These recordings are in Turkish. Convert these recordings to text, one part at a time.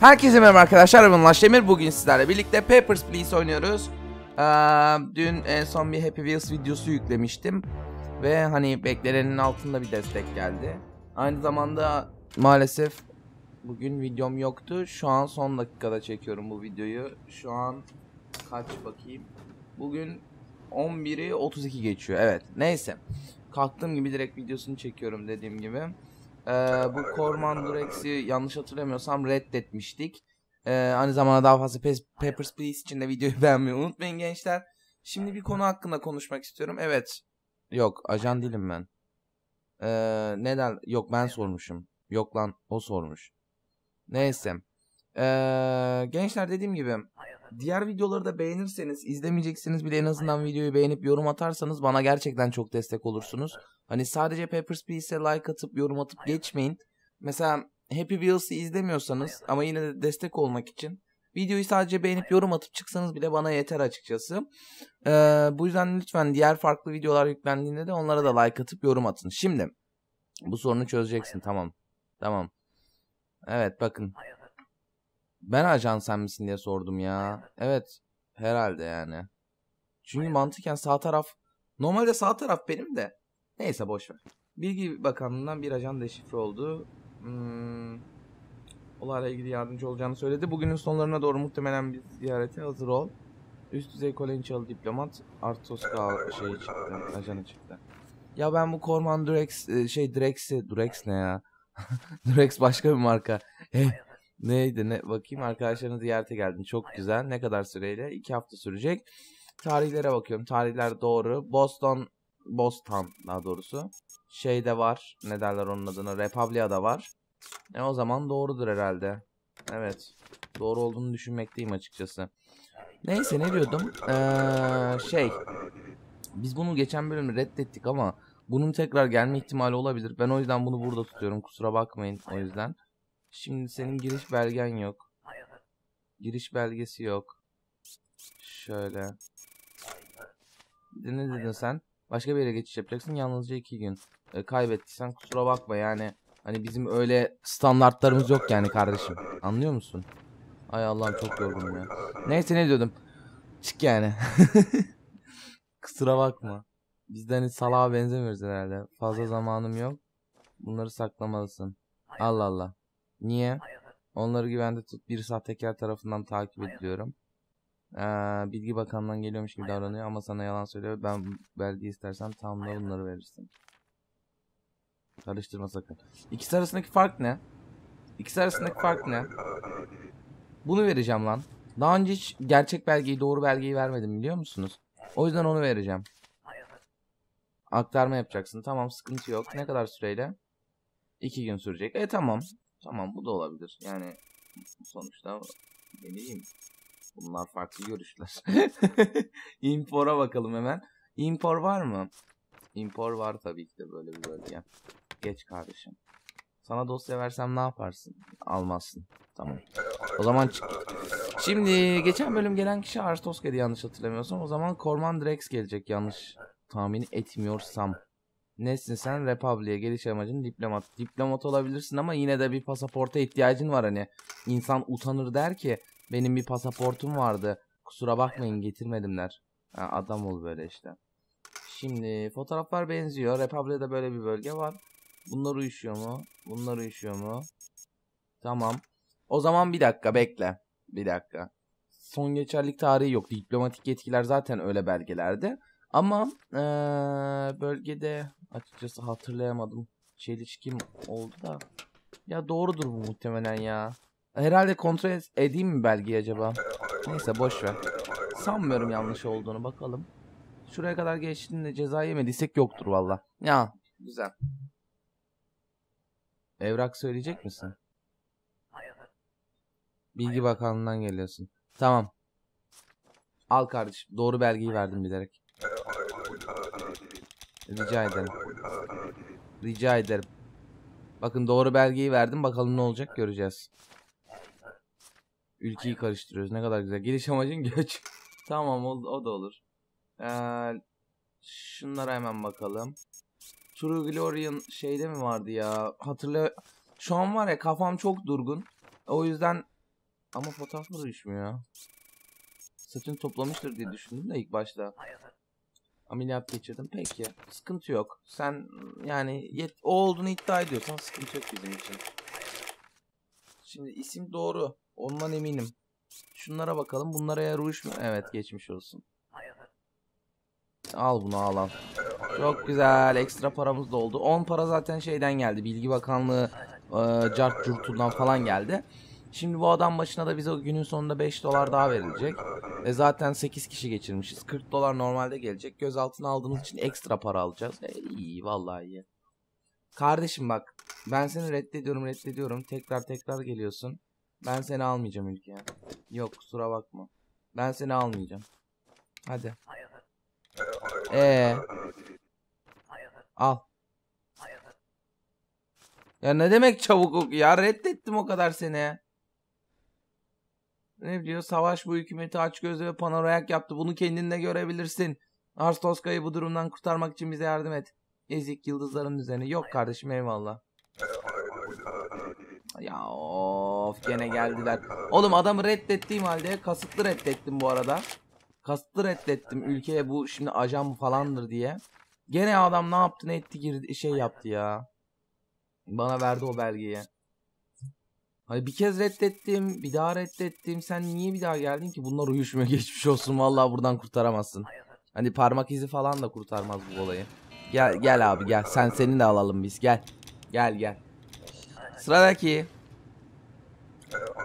Herkese merhaba arkadaşlar ben Ulaş Demir. Bugün sizlerle birlikte Papers, Please oynuyoruz. Ee, Dün en son bir Happy Wheels videosu yüklemiştim. Ve hani beklenenin altında bir destek geldi. Aynı zamanda maalesef bugün videom yoktu. Şu an son dakikada çekiyorum bu videoyu. Şu an kaç bakayım? Bugün 11'i 32 geçiyor. Evet neyse. Kalktığım gibi direkt videosunu çekiyorum dediğim gibi ee, bu Corman Durex'i yanlış hatırlamıyorsam reddetmiştik. Ee, aynı zamanda daha fazla Papers, Please için de videoyu beğenmeyi unutmayın gençler. Şimdi bir konu hakkında konuşmak istiyorum. Evet. Yok ajan değilim ben. Ee, neden? Yok ben sormuşum. Yok lan o sormuş. Neyse. Ee, gençler dediğim gibi diğer videoları da beğenirseniz izlemeyeceksiniz bile en azından videoyu beğenip yorum atarsanız bana gerçekten çok destek olursunuz. Hani sadece Papers, Please'e like atıp yorum atıp geçmeyin. Mesela Happy Wheels'i izlemiyorsanız ama yine de destek olmak için videoyu sadece beğenip yorum atıp çıksanız bile bana yeter açıkçası. Ee, bu yüzden lütfen diğer farklı videolar yüklendiğinde de onlara da like atıp yorum atın. Şimdi bu sorunu çözeceksin tamam. Tamam. Evet bakın. Ben ajan sen misin diye sordum ya. Evet herhalde yani. Çünkü mantıken sağ taraf normalde sağ taraf benim de Neyse boş ver. Bilgi Bakanlığı'ndan bir ajan deşifre oldu. Hmm, olayla ilgili yardımcı olacağını söyledi. Bugünün sonlarına doğru muhtemelen bir ziyarete hazır ol. Üst düzey kolonyalı diplomat Artos şey çıktı, ajanı çıktı. Ya ben bu Corman Durex e, şey Drex'i Durex ne ya? Durex başka bir marka. Hey, neydi ne bakayım arkadaşlarını ziyarete geldin. Çok güzel. Ne kadar süreyle? 2 hafta sürecek. Tarihlere bakıyorum. Tarihler doğru. Boston Boston daha doğrusu. Şey de var. Ne derler onun adını? Republia'da var. E o zaman doğrudur herhalde. Evet. Doğru olduğunu düşünmekteyim açıkçası. Neyse ne diyordum? Ee, şey. Biz bunu geçen bölüm reddettik ama bunun tekrar gelme ihtimali olabilir. Ben o yüzden bunu burada tutuyorum. Kusura bakmayın o yüzden. Şimdi senin giriş belgen yok. Giriş belgesi yok. Şöyle. Ne dedin sen? Başka bir yere geçiş yapacaksın yalnızca iki gün. E, kaybettiysen kusura bakma yani. Hani bizim öyle standartlarımız yok yani kardeşim. Anlıyor musun? Ay Allah'ım çok yorgunum ya. Neyse ne diyordum. Çık yani. kusura bakma. Bizden hani salağa benzemiyoruz herhalde. Fazla zamanım yok. Bunları saklamalısın. Allah Allah. Niye? Onları güvende tut. Bir sahtekar tarafından takip ediliyorum. Ee, Bilgi Bakanlığı'ndan geliyormuş gibi davranıyor ama sana yalan söylüyor. Ben belge istersen tam da bunları verirsin. Karıştırma sakın. İkisi arasındaki fark ne? İkisi arasındaki fark ne? Bunu vereceğim lan. Daha önce hiç gerçek belgeyi, doğru belgeyi vermedim biliyor musunuz? O yüzden onu vereceğim. Aktarma yapacaksın. Tamam sıkıntı yok. Ne kadar süreyle? İki gün sürecek. E tamam. Tamam bu da olabilir. Yani sonuçta ne bileyim Bunlar farklı görüşler. Impor'a bakalım hemen. Impor var mı? Impor var tabii ki de böyle bir bölge. Geç kardeşim. Sana dosya versem ne yaparsın? Almazsın. Tamam. O zaman. Şimdi geçen bölüm gelen kişi Arstoska'ydı yanlış hatırlamıyorsam. O zaman Corman Drex gelecek yanlış tahmin etmiyorsam. Nesin sen? Republic'e geliş amacın diplomat. Diplomat olabilirsin ama yine de bir pasaporta ihtiyacın var hani. İnsan utanır der ki benim bir pasaportum vardı. Kusura bakmayın getirmedimler. Ha, adam ol böyle işte. Şimdi fotoğraflar benziyor. Republic'de böyle bir bölge var. Bunlar uyuşuyor mu? Bunlar uyuşuyor mu? Tamam. O zaman bir dakika bekle. Bir dakika. Son geçerlik tarihi yok. Diplomatik yetkiler zaten öyle belgelerde. Ama ee, bölgede açıkçası hatırlayamadım. Çelişkim oldu da. Ya doğrudur bu muhtemelen ya. Herhalde kontrol edeyim mi belgeyi acaba? Neyse boş ver. Sanmıyorum yanlış olduğunu bakalım. Şuraya kadar geçtiğinde ceza yemediysek yoktur valla. Ya güzel. Evrak söyleyecek misin? Bilgi Bakanlığı'ndan geliyorsun. Tamam. Al kardeşim. Doğru belgeyi verdim bilerek. Rica ederim. Rica ederim. Bakın doğru belgeyi verdim. Bakalım ne olacak göreceğiz. Ülkeyi karıştırıyoruz. Ne kadar güzel. Geliş amacın göç. tamam o, o da olur. Ee, şunlara hemen bakalım. True Glorian şeyde mi vardı ya? Hatırla. Şu an var ya kafam çok durgun. O yüzden Ama fotoğraflar uyuşmuyor. Saçını toplamıştır diye düşündüm de ilk başta. Ameliyat geçirdim. Peki. Sıkıntı yok. Sen yani yet o olduğunu iddia ediyorsan sıkıntı yok bizim için. Şimdi isim doğru. Ondan eminim. Şunlara bakalım. Bunlara eğer uyuşmuyor. Evet geçmiş olsun. Al bunu al al. Çok güzel. Ekstra paramız da oldu. 10 para zaten şeyden geldi. Bilgi Bakanlığı e, cart curtundan falan geldi. Şimdi bu adam başına da bize günün sonunda 5 dolar daha verilecek. E zaten 8 kişi geçirmişiz. 40 dolar normalde gelecek. Gözaltına aldığımız için ekstra para alacağız. E, iyi vallahi iyi. Kardeşim bak ben seni reddediyorum reddediyorum. Tekrar tekrar geliyorsun. Ben seni almayacağım ülkeye. Yok kusura bakma. Ben seni almayacağım. Hadi. Ee. Al. Ya ne demek çabuk ya reddettim o kadar seni. Ne diyor? Savaş bu hükümeti aç gözlü ve panorayak yaptı. Bunu kendinde görebilirsin. Ars Toska'yı bu durumdan kurtarmak için bize yardım et. Ezik yıldızların üzerine. Yok kardeşim eyvallah. Ya of gene geldiler. Oğlum adamı reddettiğim halde kasıtlı reddettim bu arada. Kasıtlı reddettim ülkeye bu şimdi ajan falandır diye. Gene adam ne yaptı ne etti girdi şey yaptı ya. Bana verdi o belgeyi. Hani bir kez reddettim, bir daha reddettim. Sen niye bir daha geldin ki? Bunlar uyuşmuyor. Geçmiş olsun. Vallahi buradan kurtaramazsın. Hani parmak izi falan da kurtarmaz bu olayı. Gel gel abi gel. Sen seni de alalım biz. Gel. Gel gel. Sıradaki.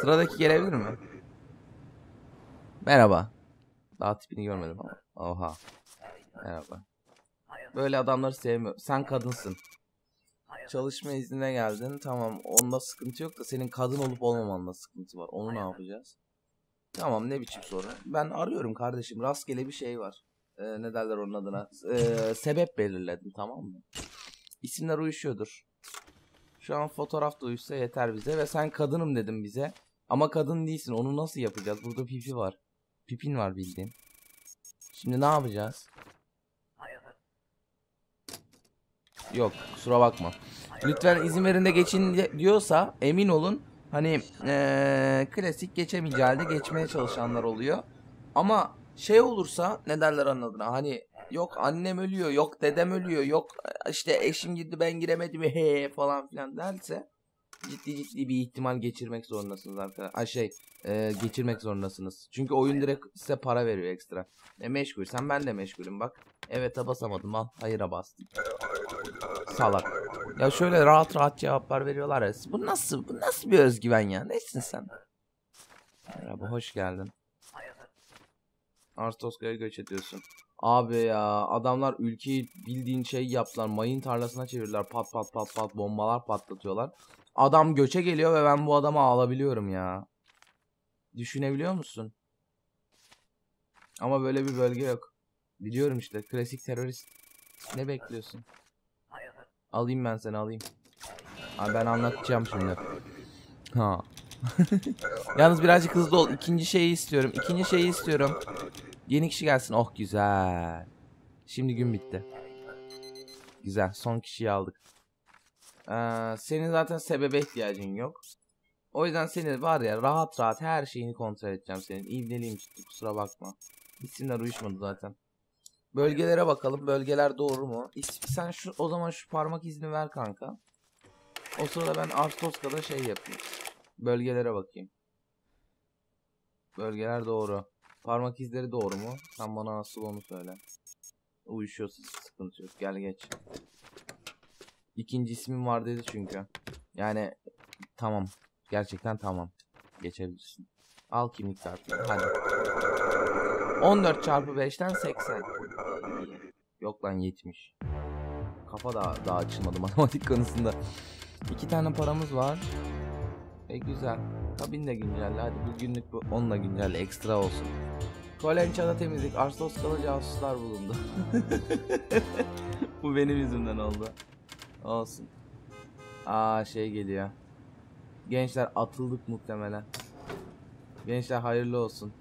Sıradaki gelebilir mi? Merhaba. Daha tipini görmedim ama. Oha. Merhaba. Böyle adamları sevmiyorum. Sen kadınsın. Çalışma iznine geldin. Tamam. Onda sıkıntı yok da senin kadın olup olmamanla sıkıntı var. Onu ne yapacağız? Tamam ne biçim soru. Ben arıyorum kardeşim. Rastgele bir şey var. Ee, ne derler onun adına? Ee, sebep belirledim tamam mı? İsimler uyuşuyordur. Şu an fotoğraf da uyuşsa yeter bize. Ve sen kadınım dedim bize. Ama kadın değilsin. Onu nasıl yapacağız? Burada pipi var. Pipin var bildiğin. Şimdi ne yapacağız? Yok kusura bakma. Lütfen izin verin de geçin diyorsa emin olun hani ee, klasik geçemeyeceği halde geçmeye çalışanlar oluyor. Ama şey olursa ne derler anladın hani yok annem ölüyor yok dedem ölüyor yok işte eşim girdi ben giremedim he falan filan derse ciddi ciddi bir ihtimal geçirmek zorundasınız arkadaşlar. şey e, geçirmek zorundasınız. Çünkü oyun direkt size para veriyor ekstra. E meşgul sen ben de meşgulüm bak. Evet basamadım al hayıra bastım. Salak. Ya şöyle rahat rahat cevaplar veriyorlar ya. Bu nasıl bu nasıl bir özgüven ya? Nesin sen? Merhaba hoş geldin. Arstoska'ya göç ediyorsun. Abi ya adamlar ülkeyi bildiğin şey yaptılar. Mayın tarlasına çevirdiler. Pat pat pat pat bombalar patlatıyorlar. Adam göçe geliyor ve ben bu adamı alabiliyorum ya. Düşünebiliyor musun? Ama böyle bir bölge yok. Biliyorum işte klasik terörist. Ne bekliyorsun? Alayım ben seni alayım. Abi ben anlatacağım şimdi. Ha. Yalnız birazcık hızlı ol. İkinci şeyi istiyorum. İkinci şeyi istiyorum. Yeni kişi gelsin. Oh güzel. Şimdi gün bitti. Güzel. Son kişiyi aldık. Ee, senin zaten sebebe ihtiyacın yok. O yüzden seni var ya rahat rahat her şeyini kontrol edeceğim senin. İvdeliyim çıktı kusura bakma. İsimler uyuşmadı zaten. Bölgelere bakalım. Bölgeler doğru mu? Sen şu o zaman şu parmak izni ver kanka. O sırada ben Arstoska'da şey yapayım. Bölgelere bakayım. Bölgeler doğru. Parmak izleri doğru mu? Sen bana asıl onu söyle. Uyuşuyorsa sıkıntı yok. Gel geç. İkinci ismim var dedi çünkü. Yani tamam. Gerçekten tamam. Geçebilirsin. Al kimlik kartını. Hadi. 14 çarpı 5'ten 80. Yok lan 70. Kafa da daha açılmadı matematik konusunda. İki tane paramız var. E güzel. Kabin de güncelle. Hadi bugünlük bu. Onunla güncelle. Ekstra olsun. Kolençada temizlik. Arsos kalı casuslar bulundu. bu benim yüzümden oldu. Olsun. Aa şey geliyor. Gençler atıldık muhtemelen. Gençler hayırlı olsun.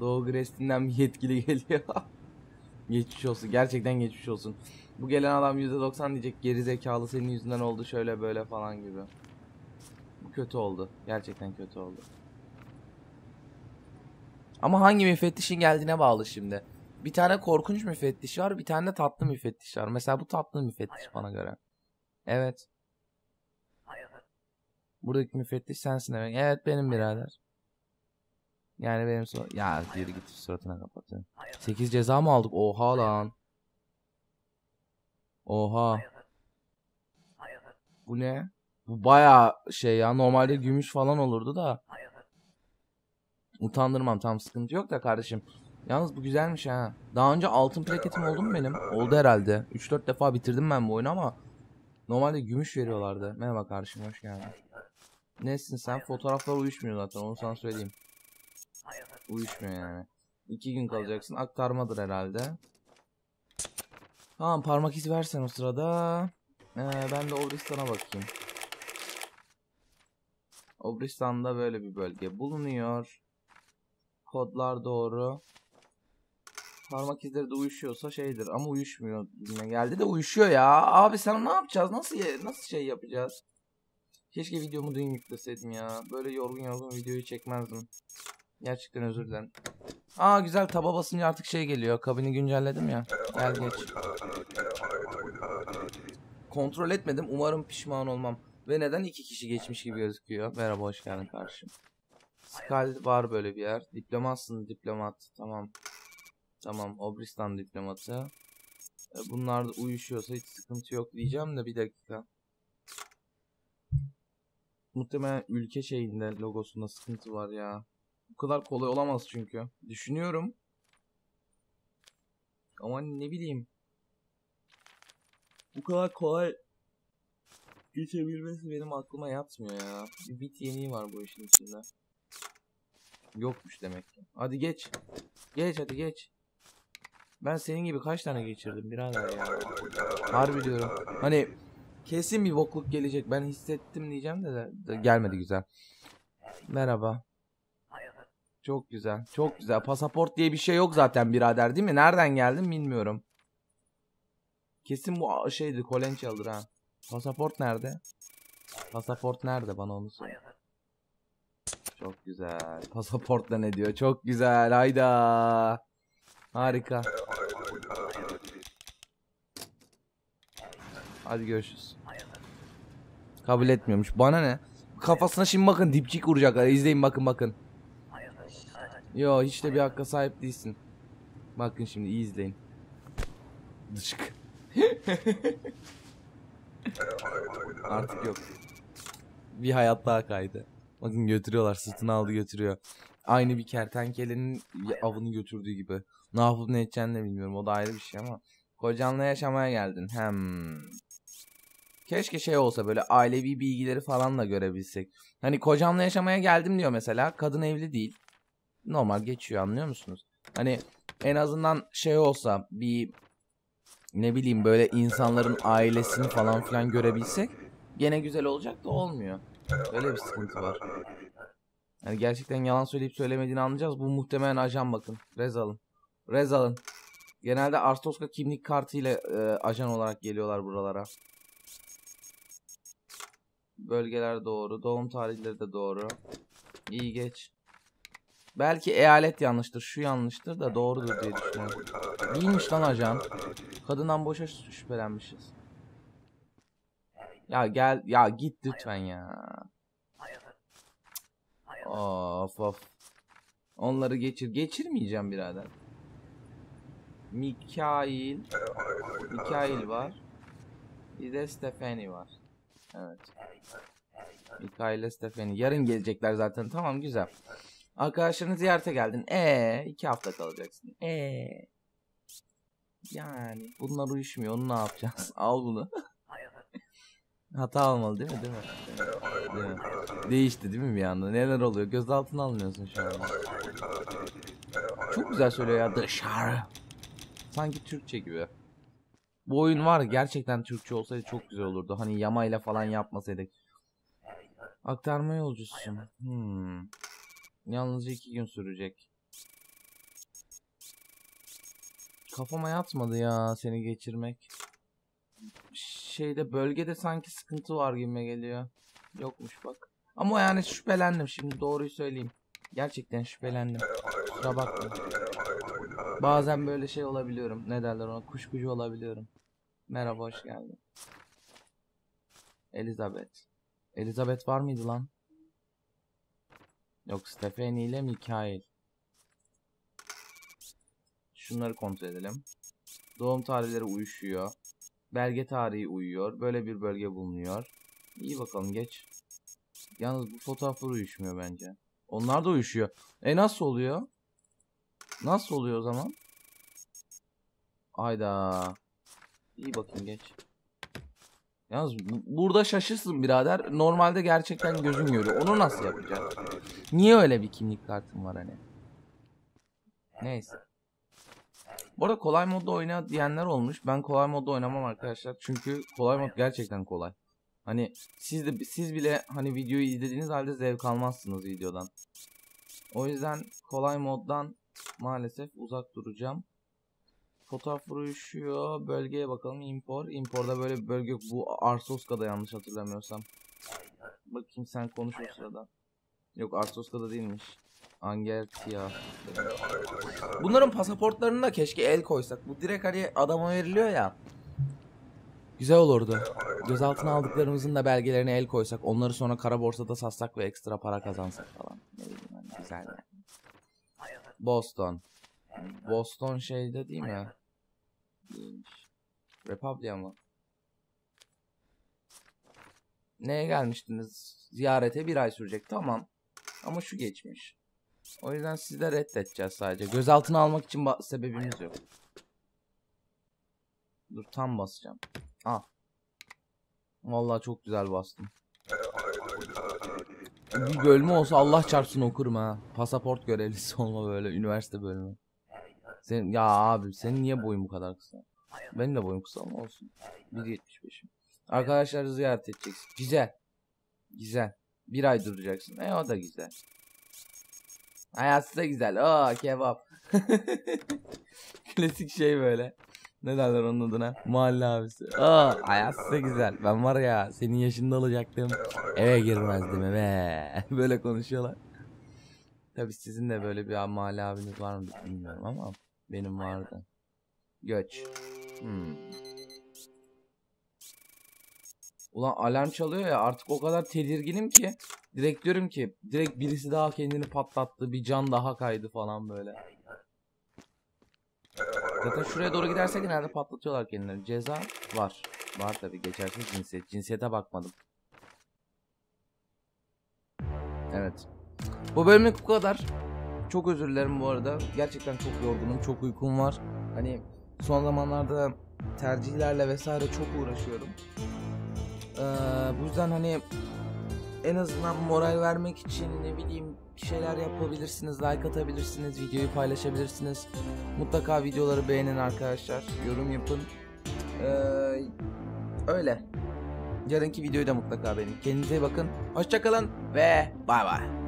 Doğu Grestin'den bir yetkili geliyor. geçmiş olsun. Gerçekten geçmiş olsun. Bu gelen adam %90 diyecek geri zekalı senin yüzünden oldu şöyle böyle falan gibi. Bu kötü oldu. Gerçekten kötü oldu. Ama hangi müfettişin geldiğine bağlı şimdi. Bir tane korkunç müfettiş var, bir tane de tatlı müfettiş var. Mesela bu tatlı müfettiş bana göre. Evet. Buradaki müfettiş sensin demek. Evet benim birader. Yani benim so ya geri git suratına kapatın. 8 ceza mı aldık? Oha lan. Oha. Bu ne? Bu baya şey ya normalde gümüş falan olurdu da. Utandırmam tam sıkıntı yok da kardeşim. Yalnız bu güzelmiş ha. Daha önce altın plaketim oldu mu benim? Oldu herhalde. 3-4 defa bitirdim ben bu oyunu ama normalde gümüş veriyorlardı. Merhaba kardeşim hoş geldin. Nesin sen? Fotoğraflar uyuşmuyor zaten onu sana söyleyeyim. Uyuşmuyor yani. 2 gün kalacaksın. Aktarmadır herhalde. Tamam parmak izi versen o sırada. Ee, ben de Obristan'a bakayım. Obristan'da böyle bir bölge bulunuyor. Kodlar doğru. Parmak izleri de uyuşuyorsa şeydir ama uyuşmuyor. Geldi de uyuşuyor ya. Abi sen ne yapacağız? Nasıl nasıl şey yapacağız? Keşke videomu dün yükleseydim ya. Böyle yorgun yorgun videoyu çekmezdim. Gerçekten özür dilerim. Aa güzel taba basınca artık şey geliyor. Kabini güncelledim ya. Gel geç. Kontrol etmedim. Umarım pişman olmam. Ve neden iki kişi geçmiş gibi gözüküyor? Merhaba hoş geldin kardeşim. Skal var böyle bir yer. Diplomatsın diplomat. Tamam. Tamam. Obristan diplomatı. E, bunlar da uyuşuyorsa hiç sıkıntı yok diyeceğim de bir dakika. Muhtemelen ülke şeyinde logosunda sıkıntı var ya. Bu kadar kolay olamaz çünkü. Düşünüyorum. Ama ne bileyim. Bu kadar kolay geçebilmesi benim aklıma yatmıyor ya. Bir bit yeniği var bu işin içinde. Yokmuş demek ki. Hadi geç. Geç hadi geç. Ben senin gibi kaç tane geçirdim birader ya. Harbi diyorum. Hani kesin bir bokluk gelecek. Ben hissettim diyeceğim de, de, de gelmedi güzel. Merhaba. Çok güzel. Çok güzel. Pasaport diye bir şey yok zaten birader değil mi? Nereden geldin bilmiyorum. Kesin bu şeydi Kolençalı'dır ha. Pasaport nerede? Pasaport nerede bana onu söyle. Çok güzel. Pasaportla ne diyor? Çok güzel. Hayda. Harika. Hadi görüşürüz. Kabul etmiyormuş. Bana ne? Kafasına şimdi bakın dipçik vuracaklar. İzleyin bakın bakın. Yo hiç de bir hakka sahip değilsin. Bakın şimdi iyi izleyin. Dışık. Artık yok. Bir hayat daha kaydı. Bakın götürüyorlar sırtını aldı götürüyor. Aynı bir kertenkelenin avını götürdüğü gibi. Ne yapıp ne edeceğini de bilmiyorum o da ayrı bir şey ama. Kocanla yaşamaya geldin. Hem. Keşke şey olsa böyle ailevi bilgileri falan da görebilsek. Hani kocamla yaşamaya geldim diyor mesela. Kadın evli değil. Normal geçiyor anlıyor musunuz? Hani en azından şey olsa bir ne bileyim böyle insanların ailesini falan filan görebilsek gene güzel olacak da olmuyor. Öyle bir sıkıntı var. Yani gerçekten yalan söyleyip söylemediğini anlayacağız. Bu muhtemelen ajan bakın. Rez alın. Rez alın. Genelde Arstoska kimlik kartıyla e, ajan olarak geliyorlar buralara. Bölgeler doğru. Doğum tarihleri de doğru. İyi geç. Belki eyalet yanlıştır. Şu yanlıştır da doğrudur diye düşünüyorum. İyiymiş lan ajan. Kadından boşa şüphelenmişiz. Ya gel ya git lütfen ya. Of of. Onları geçir. Geçirmeyeceğim birader. Mikail. Mikail var. Bir de Stefani var. Evet. Mikail ile Stefani. Yarın gelecekler zaten. Tamam güzel. Arkadaşlarını ziyarete geldin. E iki hafta kalacaksın. E yani bunlar uyuşmuyor. Onu ne yapacağız? Al bunu. Hata almalı değil mi? Değil mi? Değil mi? Değişti değil mi bir anda? Neler oluyor? Gözaltına almıyorsun şu an. Çok güzel söylüyor ya. Dışarı. Sanki Türkçe gibi. Bu oyun var gerçekten Türkçe olsaydı çok güzel olurdu. Hani yamayla falan yapmasaydık. Aktarma yolcusun. Hmm. Yalnızca iki gün sürecek. Kafama yatmadı ya seni geçirmek. Şeyde bölgede sanki sıkıntı var gibi geliyor. Yokmuş bak. Ama yani şüphelendim şimdi doğruyu söyleyeyim. Gerçekten şüphelendim. kusura bakma. Bazen böyle şey olabiliyorum. Ne derler ona? Kuşkucu olabiliyorum. Merhaba hoş geldin. Elizabeth. Elizabeth var mıydı lan? Yok Stephanie ile Mikael. Şunları kontrol edelim. Doğum tarihleri uyuşuyor. Belge tarihi uyuyor. Böyle bir bölge bulunuyor. İyi bakalım geç. Yalnız bu fotoğraflar uyuşmuyor bence. Onlar da uyuşuyor. E nasıl oluyor? Nasıl oluyor o zaman? Ayda. İyi bakın geç. Yalnız bu- burada şaşırsın birader. Normalde gerçekten gözün görüyor. Onu nasıl yapacak? Niye öyle bir kimlik kartın var hani? Neyse. Bu arada kolay modda oyna diyenler olmuş. Ben kolay modda oynamam arkadaşlar. Çünkü kolay mod gerçekten kolay. Hani siz de siz bile hani videoyu izlediğiniz halde zevk almazsınız videodan. O yüzden kolay moddan maalesef uzak duracağım. Fotoğraf uyuşuyor. Bölgeye bakalım. Import. Import'da böyle bir bölge yok. Bu Arsoska'da yanlış hatırlamıyorsam. Bakayım sen konuş o sırada. Yok Arsoska'da değilmiş. Angeltia. Bunların pasaportlarını da keşke el koysak. Bu direkt hani adama veriliyor ya. Güzel olurdu. Gözaltına aldıklarımızın da belgelerine el koysak. Onları sonra kara borsada satsak ve ekstra para kazansak falan. Hani güzel yani. Boston. Boston şeyde değil mi ya? Republia mı? Neye gelmiştiniz? Ziyarete bir ay sürecek. Tamam. Ama şu geçmiş. O yüzden sizi de reddedeceğiz sadece. Gözaltına almak için sebebimiz yok. Dur tam basacağım. Ah. Vallahi çok güzel bastım. Bir bölümü olsa Allah çarpsın okurum ha. Pasaport görevlisi olma böyle üniversite bölümü. Sen ya abi senin niye boyun bu kadar kısa? Benim de boyum kısa ama olsun. 1.75'im. Arkadaşları ziyaret edeceksin. Güzel. Güzel. Bir ay duracaksın. E o da güzel. Hayatı da güzel. Aa kebap. Klasik şey böyle. Ne derler onun adına? Mahalle abisi. Aa hayatı da güzel. Ben var ya senin yaşında olacaktım. Eve girmezdim eve. Böyle konuşuyorlar. Tabi sizin de böyle bir mahalle abiniz var mı bilmiyorum ama benim vardı. Göç. Hmm. Ulan alarm çalıyor ya artık o kadar tedirginim ki direkt diyorum ki direkt birisi daha kendini patlattı bir can daha kaydı falan böyle. Zaten şuraya doğru gidersek genelde patlatıyorlar kendilerini. Ceza var. Var tabi geçersiz cinsiyet. Cinsiyete bakmadım. Evet. Bu bölümlük bu kadar. Çok özür dilerim bu arada. Gerçekten çok yorgunum. Çok uykum var. Hani son zamanlarda tercihlerle vesaire çok uğraşıyorum. Ee, bu yüzden hani en azından moral vermek için ne bileyim şeyler yapabilirsiniz, like atabilirsiniz, videoyu paylaşabilirsiniz. Mutlaka videoları beğenin arkadaşlar, yorum yapın. Ee, öyle. Yarınki videoyu da mutlaka beğenin. Kendinize bakın. Hoşçakalın ve bay bay.